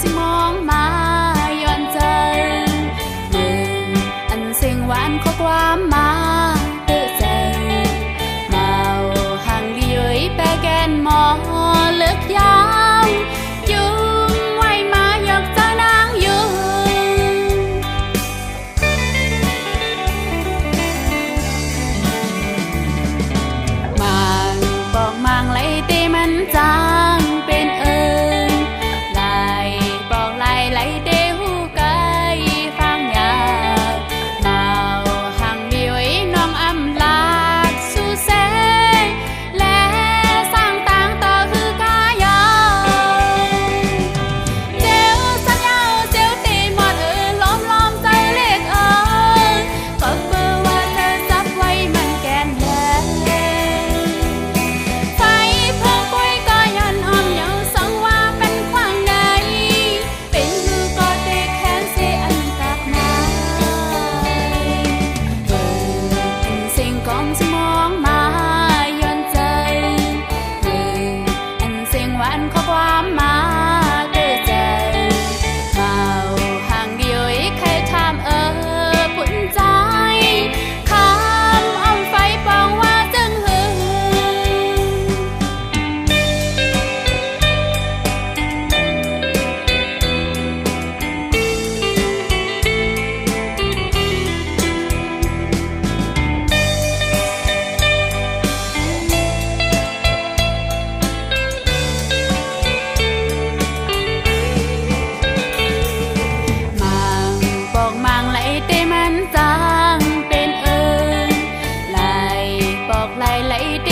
จึมองมาย้อนใจเย็นอันสียงหวานขอความมาเตอเมาห่างลี้ยปแกนมอง บอกหลายๆเ